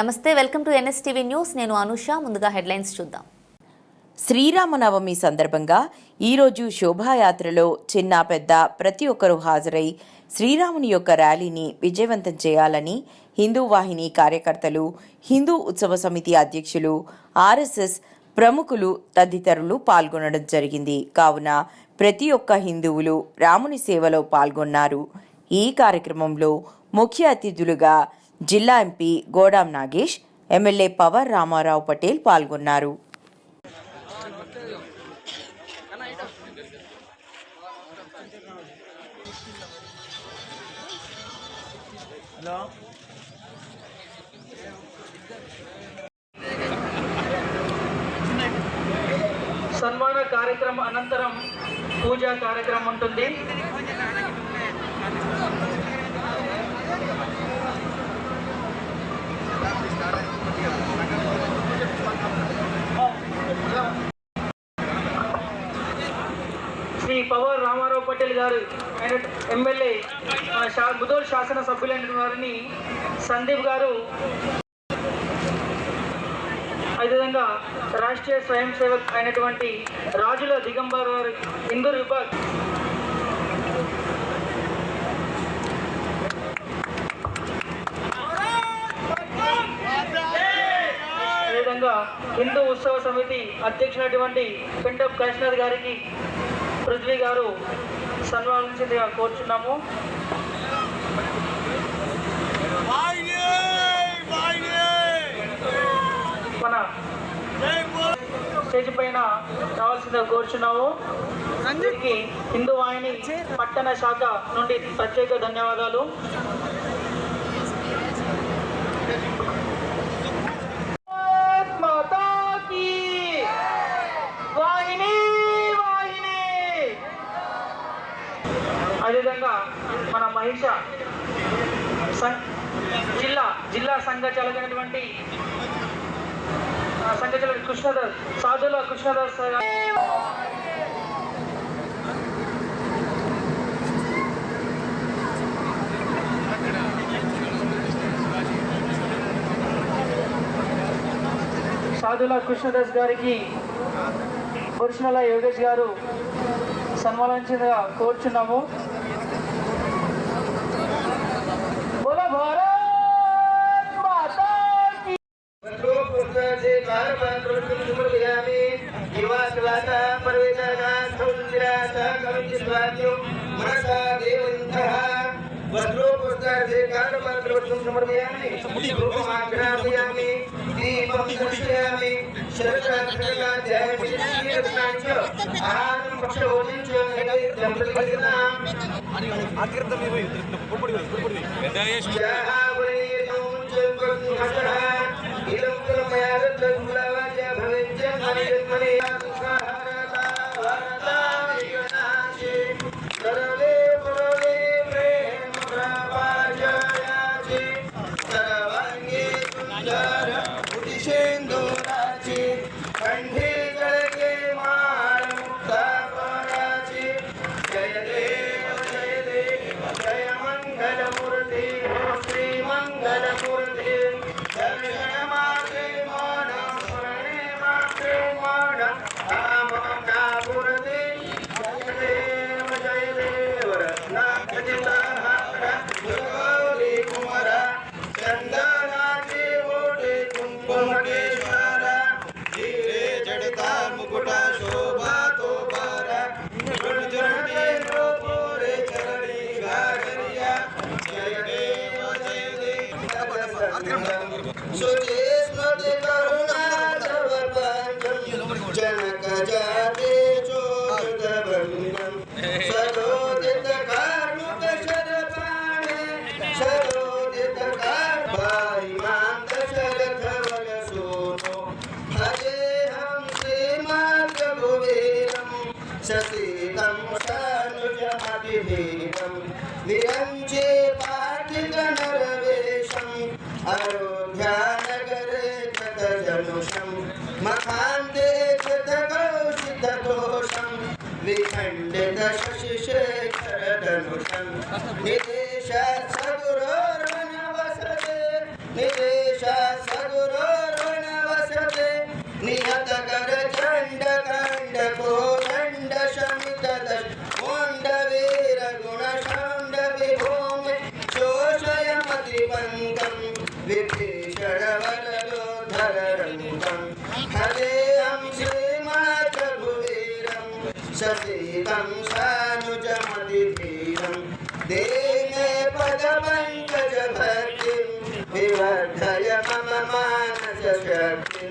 నమస్తే welcome to NSTV news. నేను అనుష ముందుగా హెడ్లైన్స్ చూద్దాం. శ్రీరామనవమి సందర్భంగా ఈరోజు శోభాయాత్రలో చిన్న పెద్ద ప్రతి ఒక్కరూ హాజరై శ్రీరాముని యొక్క ర్యాలీని విజయవంతం చేయాలని హిందూ వాహిని కార్యకర్తలు హిందూ ఉత్సవ సమితి అధ్యక్షులు ఆర్ఎస్ఎస్ ప్రముఖులు తదితరులు పాల్గొనడం జరిగింది. కావున ప్రతి ఒక్క హిందువులు రాముని సేవలో పాల్గొన్నారు. ఈ కార్యక్రమంలో ముఖ్య అతిథులుగా జిల్లా ఎంపీ గోడాం నాగేష్ ఎమ్మెల్యే పవర్ రామారావు పటేల్ పాల్గొన్నారు. సన్మాన కార్యక్రమం అనంతరం పూజా కార్యక్రమం ఉంటుంది. శ్రీ పవర్ రామారావు పటేల్ గారు ఆయన ఎమ్మెల్యే ముదోల్ శాసన సభ్యులైన వారిని సందీప్ గారు అదేవిధంగా రాష్ట్రీయ స్వయం సేవక్ అయినటువంటి రాజుల దిగంబర్ గారు ఇందూర్ విభాగ్. అదేవిధంగా హిందూ ఉత్సవ సమితి అధ్యక్షులైనటువంటి పిండప్ కాశీనాథ్ గారికి పృథ్వీ గారు సన్మానించిందిగా కోరుచున్నాము. మన స్టేజ్ పైన రావాల్సిందిగా కోరుచున్నాము. అందరికీ హిందూ వాహిని పట్టణ శాఖ నుండి ప్రత్యేక ధన్యవాదాలు మాతా కీ వాహిని వాహిని అదేవిధంగా మహిష జిల్లా జిల్లా సంఘ చలగినటువంటి సంఘ చల కృష్ణదాస్ సాధుల కృష్ణదాస్ సాధుల కృష్ణదాస్ గారికి పురుషుల యోగేష్ గారు సన్మానించిందిగా కోరుచున్నాము. विश्वाद्यं मनसा देवन्तः। वस्त्रोपस्तार्थे कालपात्रवस्तुं समर्पयामि। रूपमाग्रापयामि दीपं दर्शयामि। शरदार्थकलाध्यायं शीरत्नाञ्च आहारं पक्षभोजनं च नैवेद्यं प्रतिपदिनाम् आकृतमेव जः वै नौ जन्मं हसः इदं मया दत्तं विखंडित शशि शेखर धनुषं निदेश सगुरोर्वन वसते वसते नियत कर चंड कंड को दंड शमित गुण शांड विभूमि शोषय मति पंकम जगती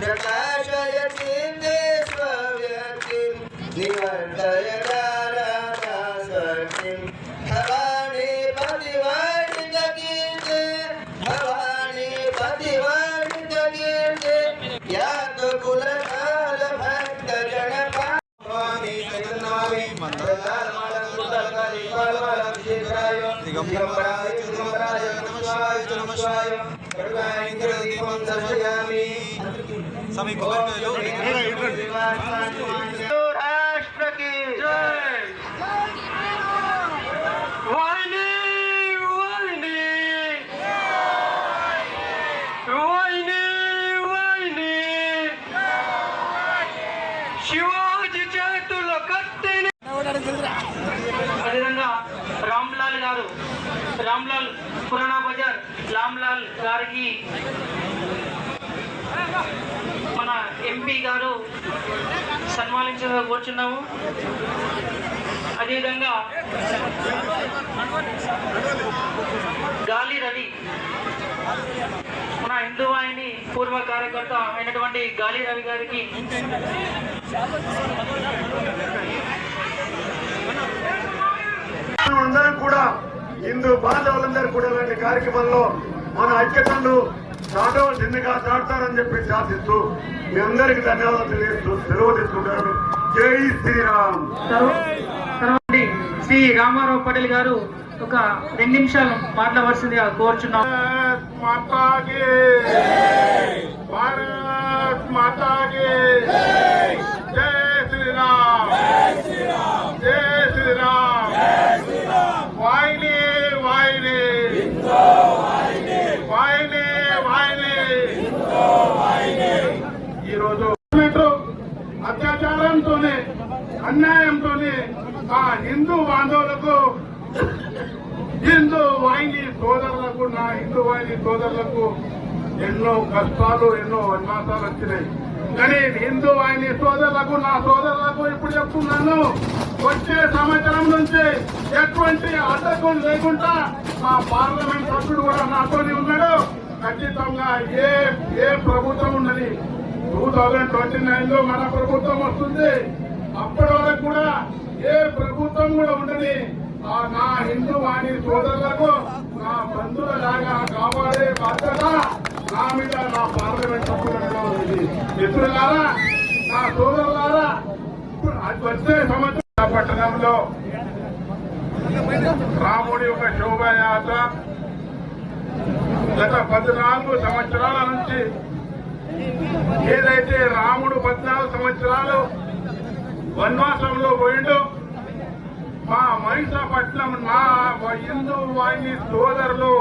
प्रकाशयति देशव्यक्ति निवर्तयकारासक्तिं भवानी पतिवर्णितकीर्ते भवानी पतिवर्णितकीर्ते यात कुलकाल भक्तजनपा मंत्रदार माला सभी को ఎంపీ గారు సన్మానించ కూర్చున్నాము. అదేవిధంగా గాలి రవి మన హిందూవాహిని పూర్వ కార్యకర్త అయినటువంటి గాలి రవి గారికి అందరం కూడా హిందూ బాంధవులందరూ కూడా ఇలాంటి కార్యక్రమంలో మన ఐక్యతను చాటో నిన్నగా చాటుతారని చెప్పి శాసిస్తూ మీ అందరికి ధన్యవాదాలు తెలియజేస్తూ సెలవు తీసుకుంటారు జై శ్రీరామ్. శ్రీ రామారావు పటేల్ గారు ఒక రెండు నిమిషాలు మాట్లాడవలసిందిగా కోరుచున్నాం. మాతాకి భారత్ మాతాకి జై శ్రీరామ్. జై శ్రీరామ్ వాయిని వాయిని వాయిని వాయిని ఈరోజు అత్యాచారంతోనే అన్యాయంతోనే ఆ హిందూ బాంధవులకు హిందూ వాహిని సోదరులకు నా హిందూ వాహిని సోదరులకు ఎన్నో కష్టాలు ఎన్నో అన్నాసాలు వచ్చినాయి. కానీ హిందూ వాహిని సోదరులకు నా సోదరులకు ఇప్పుడు చెప్తున్నాను వచ్చే సంవత్సరం నుంచి ఎటువంటి అడ్డకం లేకుండా మా పార్లమెంట్ సభ్యుడు కూడా నాతోనే ఉన్నాడు. ఖచ్చితంగా ఏ ఏ ప్రభుత్వం ఉన్నది? టూ థౌజండ్ ట్వంటీ నైన్లో మన ప్రభుత్వం వస్తుంది. అప్పటి వరకు కూడా ఏ ప్రభుత్వం కూడా ఉండని ఆ నా హిందూ వాణి సోదరులకు నా బంధువుల లాగా కాపాడే బాధ్యత నా మీద నా పార్లమెంట్ సభ్యులలో ఉంది మిత్రులారా నా సోదరులారా అది వచ్చే సంవత్సరం పట్టణంలో రాముడి యొక్క శోభయాత్ర గత పద్నాలుగు సంవత్సరాల నుంచి ఏదైతే రాముడు పద్నాలుగు సంవత్సరాలు వనవాసంలో పోయిండో మా మహిషాపట్నం నా హిందూ వాహిని సోదరులు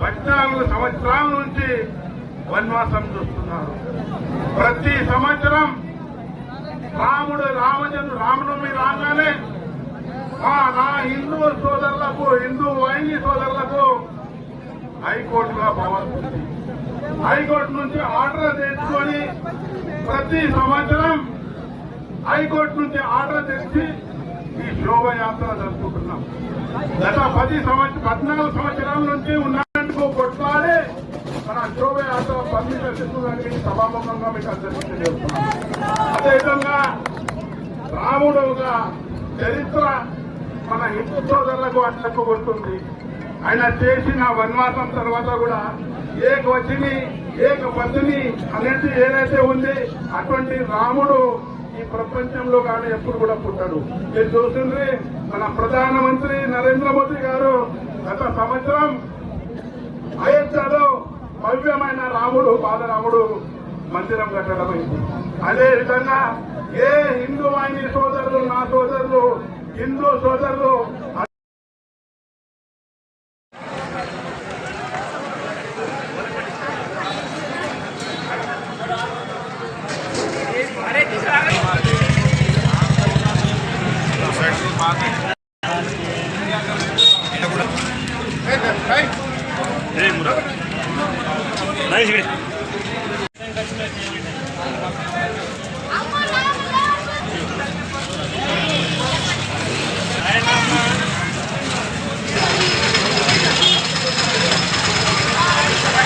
పద్నాలుగు సంవత్సరాల నుంచి వనవాసం చూస్తున్నారు. ప్రతి సంవత్సరం రాముడు రామజను రామనవమి రాగానే మా నా హిందూ సోదరులకు హిందూ వాహిని సోదరులకు హైకోర్టుగా పోవాల్సింది హైకోర్టు నుంచి ఆర్డర్ తెచ్చుకొని ప్రతి సంవత్సరం హైకోర్టు నుంచి ఆర్డర్ తెచ్చి ఈ శోభయాత్ర జరుపుకుంటున్నాం. గత పది సంవత్సరం పద్నాలుగు సంవత్సరాల నుంచి ఉన్నందుకు కొట్లాడి మన శోభయాత్ర పర్మిషన్ తెచ్చుకోవడానికి సభాముఖంగా మీకు అందరికీ అదేవిధంగా రాముడుగా చరిత్ర మన హిందూ సోదరులకు అట్లకు వస్తుంది ఆయన చేసిన వనవాసం తర్వాత కూడా ఏక వచ్చిని ఏక పద్మిని అనేది ఏదైతే ఉంది అటువంటి రాముడు ఈ ప్రపంచంలో కానీ ఎప్పుడు కూడా పుట్టాడు. మీరు చూసింది మన ప్రధానమంత్రి నరేంద్ర మోదీ గారు గత సంవత్సరం అయోధ్యలో భవ్యమైన రాముడు బాలరాముడు మందిరం కట్టడమైంది అదే విధంగా ఏ హిందూ వాహిని సోదరులు నా సోదరులు హిందూ సోదరులు రే మురా నైస్ ఇక్కడ